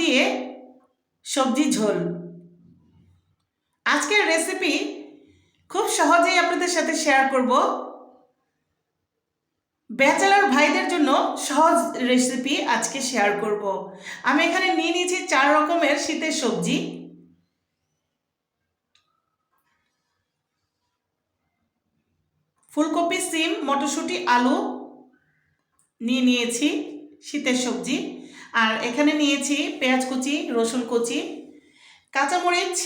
দিয়ে সবজি ঝোল। আজকের রেসিপি খুব সহজেই আপনাদের সাথে শেয়ার করব। ব্যাচেলার ভাইদের জন্য সহজ রেসিপি আজকে শেয়ার করব। আমি এখানে নিয়ে নিয়েছি চার রকমের শীতের সবজি। ফুলকপি, সিম, মটরশুঁটি, আলু নিয়ে নিয়েছি শীতের সবজি। আর এখানে নিয়েছি পেঁয়াজ কুচি, রসুন কুচি, কাঁচামরিচ,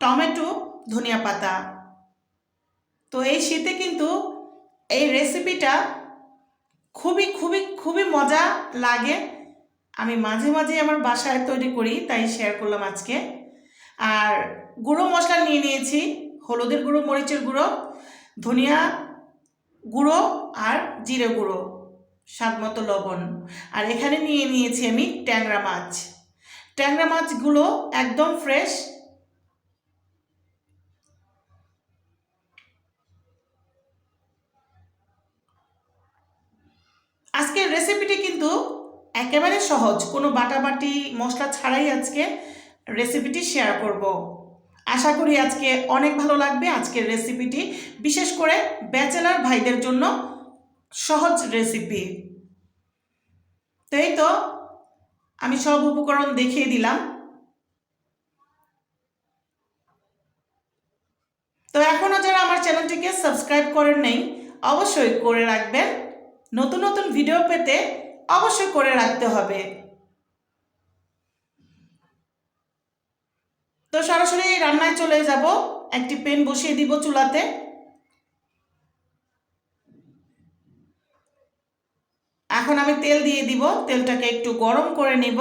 টমেটো, ধনিয়া পাতা। তো এই শীতে কিন্তু এই রেসিপিটা খুবই খুবই খুবই মজা লাগে। আমি মাঝে মাঝে আমার বাসায় তৈরি করি, তাই শেয়ার করলাম আজকে। আর গুঁড়ো মশলা নিয়ে নিয়েছি, হলুদের গুঁড়ো, মরিচের গুঁড়ো, ধনিয়া গুঁড়ো আর জিরে গুঁড়ো। স্বাদ মতো লবণ। আর এখানে নিয়ে নিয়েছি আমি ট্যাংরা মাছ। ট্যাংরা মাছগুলো একদম ফ্রেশ আজকের রেসিপিটি কিন্তু একেবারে সহজ। কোনো বাটাবাটি মশলা ছাড়াই আজকে রেসিপিটি শেয়ার করব। আশা করি আজকে অনেক ভালো লাগবে আজকের রেসিপিটি বিশেষ করে ব্যাচেলার ভাইদের জন্য সহজ রেসিপি তাই তো? আমি সব উপকরণ দেখিয়ে দিলাম। তো এখনও যারা আমার চ্যানেলটিকে সাবস্ক্রাইব করেন নেই, অবশ্যই করে রাখবেন। নতুন নতুন ভিডিও পেতে অবশ্যই করে রাখতে হবে। তো সরাসরি রান্নায় চলে যাব। একটি পেন বসিয়ে দিব চুলাতে। এখন আমি তেল দিয়ে দিব, তেলটাকে একটু গরম করে নিব।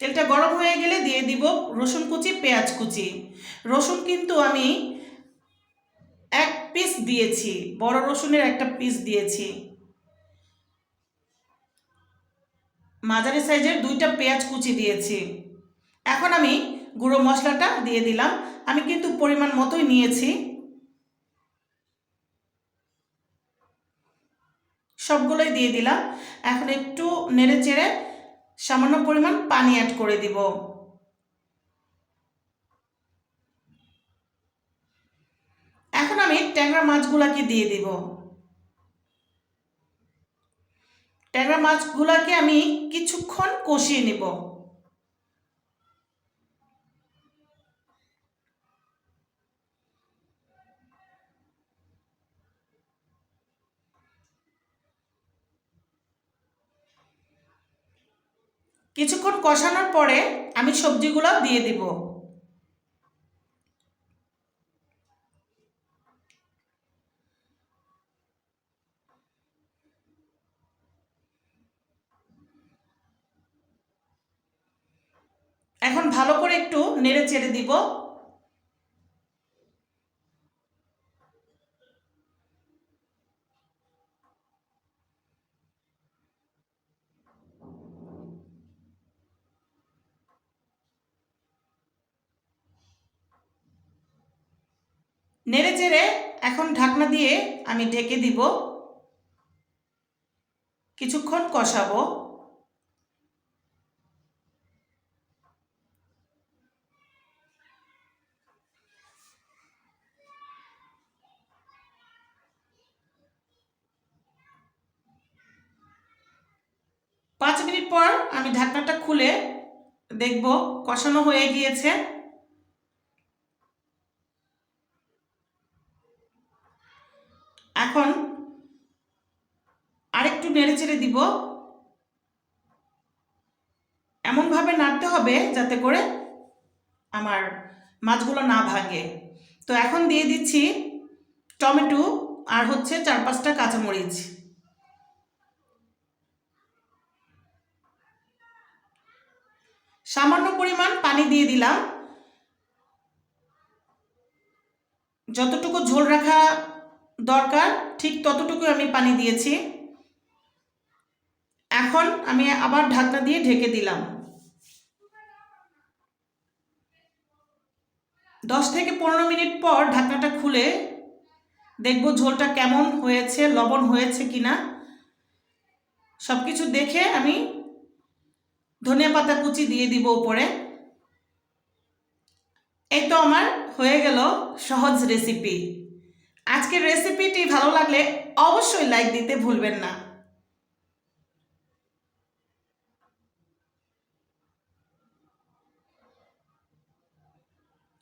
তেলটা গরম হয়ে গেলে দিয়ে দিব রসুন কুচি, পেঁয়াজ কুচি। রসুন কিন্তু আমি এক পিস দিয়েছি, বড় রসুনের একটা পিস দিয়েছি। মাঝারি সাইজের দুইটা পেঁয়াজ কুচি দিয়েছি। এখন আমি গুঁড়ো মশলাটা দিয়ে দিলাম। আমি কিন্তু পরিমাণ মতোই নিয়েছি। সবগুলোই দিয়ে দিলাম। এখন একটু নেড়ে চেড়ে সামান্য পরিমাণ পানি অ্যাড করে দিব। এখন আমি ট্যাংরা মাছগুলাকে দিয়ে দিব। ট্যাংরা মাছগুলাকে আমি কিছুক্ষণ কষিয়ে নেব। কিছুক্ষণ কষানোর পরে আমি সবজিগুলো দিয়ে দিব। এখন ভালো করে একটু নেড়ে চেড়ে দিব। নেড়ে চেড়ে এখন ঢাকনা দিয়ে আমি ঢেকে দিব। কিছুক্ষণ কষাবো। পাঁচ মিনিট পর আমি ঢাকনাটা খুলে দেখব কষানো হয়ে গিয়েছে। এখন আরেকটু নেড়ে চেড়ে দিব। এমনভাবে নাড়তে হবে যাতে করে আমার মাছগুলো না ভাঙে। তো এখন দিয়ে দিচ্ছি টমেটো আর হচ্ছে চার পাঁচটা কাঁচামরিচ। সামান্য পরিমাণ পানি দিয়ে দিলাম। যতটুকু ঝোল রাখা দরকার, ঠিক ততটুকু আমি পানি দিয়েছি। এখন আমি আবার ঢাকনা দিয়ে ঢেকে দিলাম। দশ থেকে পনেরো মিনিট পর ঢাকনাটা খুলে দেখব ঝোলটা কেমন হয়েছে, লবণ হয়েছে কি না সব কিছু দেখে আমি ধনিয়া পাতা কুচি দিয়ে দিব উপরে। এই তো আমার হয়ে গেল সহজ রেসিপি আজকের রেসিপিটি ভালো লাগলে অবশ্যই লাইক দিতে ভুলবেন না।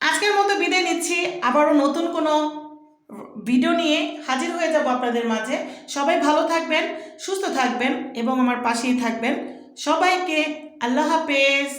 আজকের মতো বিদায় নিচ্ছি। আবারও নতুন কোনো ভিডিও নিয়ে হাজির হয়ে যাব আপনাদের মাঝে। সবাই ভালো থাকবেন, সুস্থ থাকবেন এবং আমার পাশেই থাকবেন। সবাইকে আল্লাহ হাফেজ।